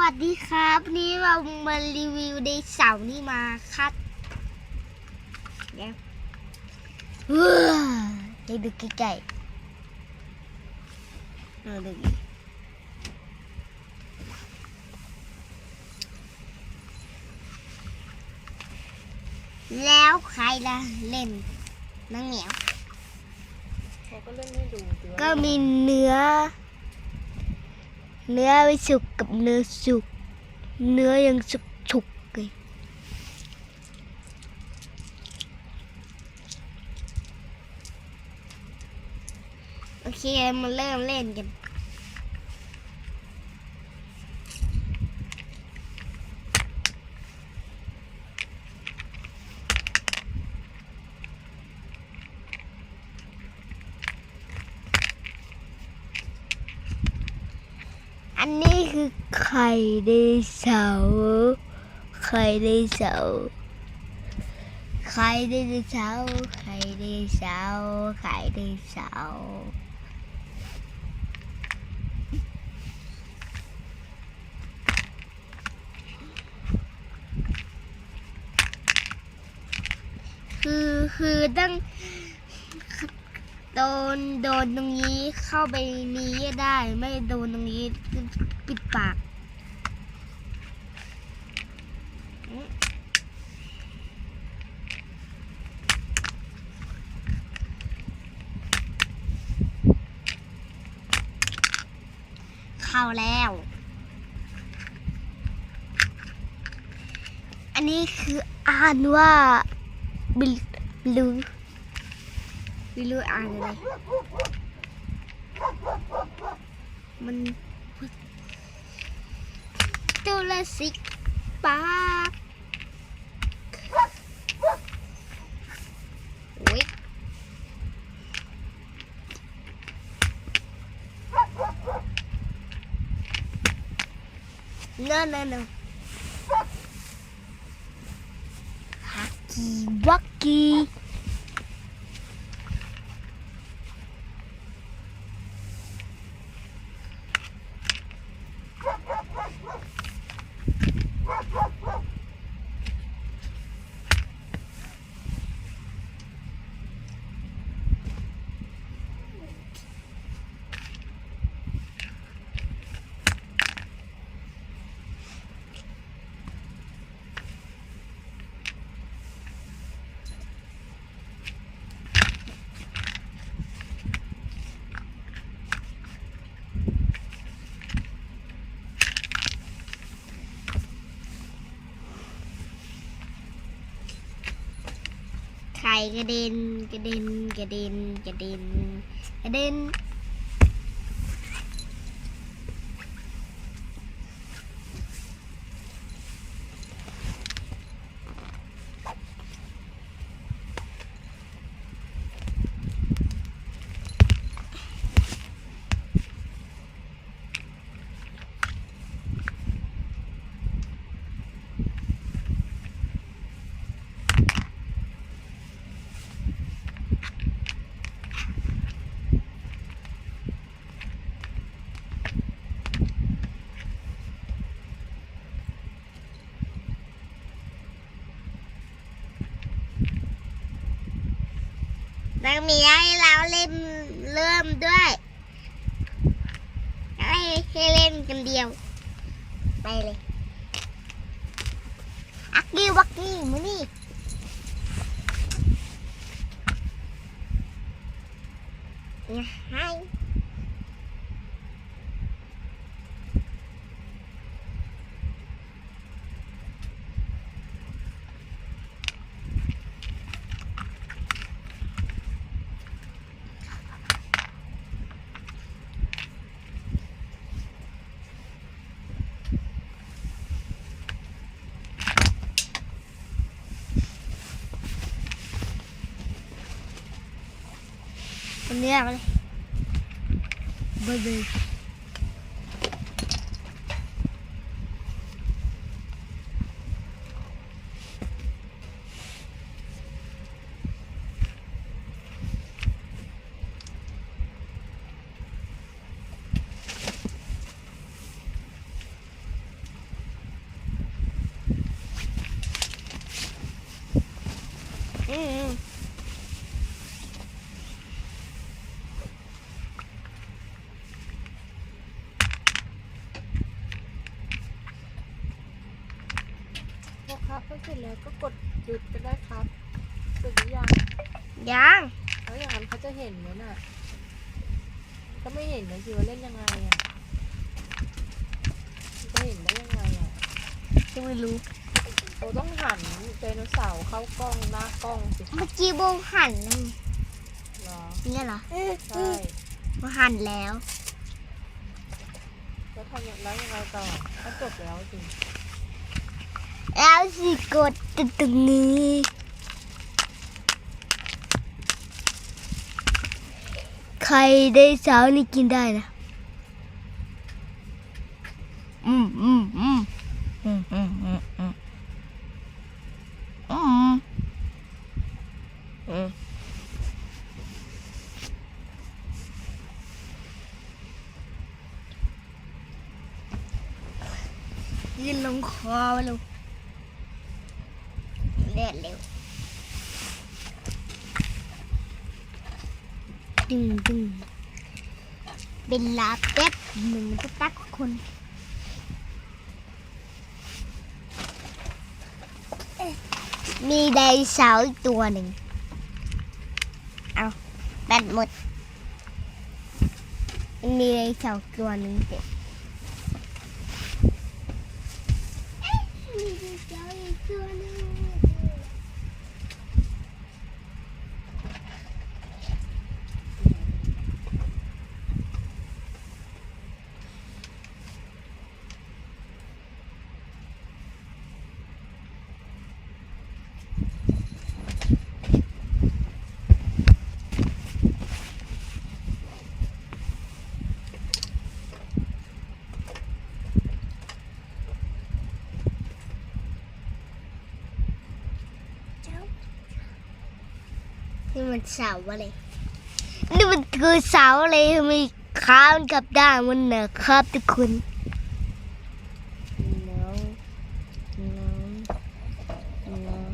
วัสดีครับวันนี้เรามารีวิวในเสาร์นี่มาคัดเดี๋ยวเฮ้อให้ดูใกล้ๆเอาดูดิแล้วใครล่ะเล่นน้องเหนียวเขาก็เล่นให้ดูสิว่าก็มีเนื้อ เนื้อไม่สุกกับเนื้อสุก เนื้อยังสุกฉุกเลยโอเคมาเริ่มเล่นกัน อันนี้คือไข่ดนเสาไข่ดนเสาไข่ดนเสาไข่ดนเสาไข่ดนเสาคือคือตั้ง ดนโดนตรงนี้เข้าไปนี้ได้ไม่โดนตรงนี้ปิดปากเข้าแล้ว อันนี้คืออ่านว่าบิลลู ไม่รู้อ่านอะไรมันจูเลสิ กระเด็นกระเด็นกระเด็นกระเด็นกระเด็น มีให้เราเล่นเริ่มด้วยให้ให้เล่นกันเดียว ไปเลยอักกี้วักกี้มานี่อย่าให้คนเนี้ย આવે બધે Mm-hmm. หยุดก็ได้ครับเสร็จหรือยังยังแล้วอย่างนั้นเขาจะเห็นไหมน่ะ ก็ไม่เห็นนะสิว่าเล่นยังไงอะจะเห็นได้ยังไงอะจะไม่รู้เราต้องหันไดโนเสาร์เข้ากล้องหน้ากล้องสิเมื่อกี้โบหันนะเหรอเนี่ยเหรอใช่โบหันแล้ว แล้วทำอย่างแล้วยังไงต่อก็จบแล้วสิ แล้วสิกดตรงนี้ใครได้สาวนี่กินได้นะ อืมอืมอืมอืมอืมอืมอืมอืมอืมยืนลงคอมาลูก เลือดเร็วดึงดึงเป็นลาแป๊บหนึ่งก็ตักคนมีไดโนเสาร์อีกตัวหนึ่ง เอาแบตหมด มีไดโนเสาร์ตัวหนึ่งเด็กมีไดโนเสาร์อีกตัวหนึ่ง นี่ มันเสาอะไร นี่มันคือเสาอะไรทำไมขามันกับด้านมันเหนะครับทุกคนน้องน้องน้อง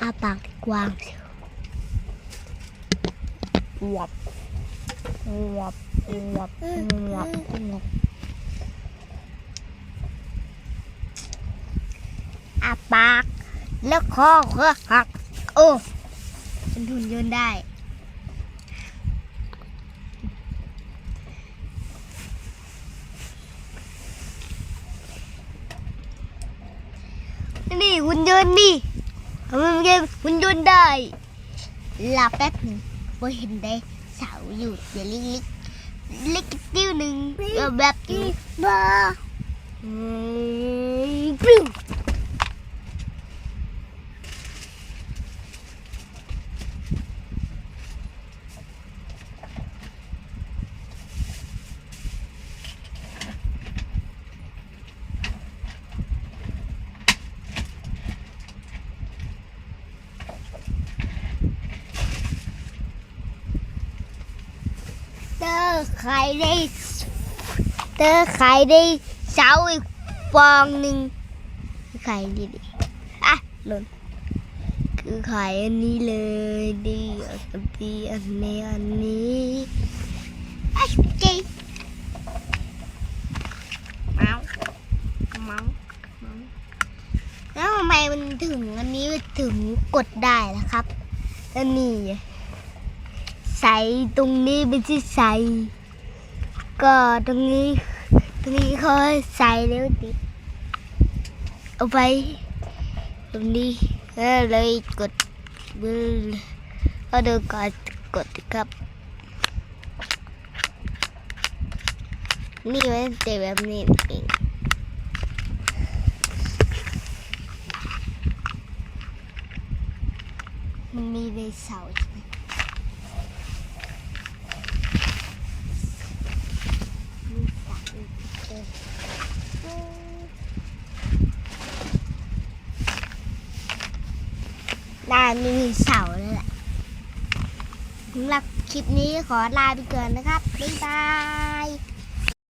อาปากกว้างวับวับวับวับวับอาปาก แล้วคอก็หัก โอ้เป็นหุ่นยืนได้ นี่หุ่นยนต์นี่ทำไมมันเป็นหุ่นยนต์ได้ลาแป๊บหนึ่งพอเห็นได้สาวอยู่เดี๋ยวเล็กๆเล็กติ้วหนึ่งก็แบบอยู่บ้าปลิ้ว เตอร์ได้เตอร์ไข่ได้เสาอีกฟองหนึ่งไข่ดีดิอะหล่นคือไข่อันนี้เลยดีอันนี้อันนี้อันนี้ไอะเจ๊เมาเมาเมาแล้วทำไมมันถึงอันนี้ถึงกดได้ล่ะครับอันนี้ใส่ตรงนี้เป็นที่ใส่ ก็ตรงนี้ ตรงนี้เขาใส่แล้วติดเอาไปตรงนี้เลยกดบึ้งก็ดินกดกดครับนี่มันเตะแบบนี้เองมันมีในเสาใช่ไหม มีสามอีกเออ ได้มีเสาเลยแหละสำหรับคลิปนี้ขอลาไปก่อนนะครับ บ๊ายบาย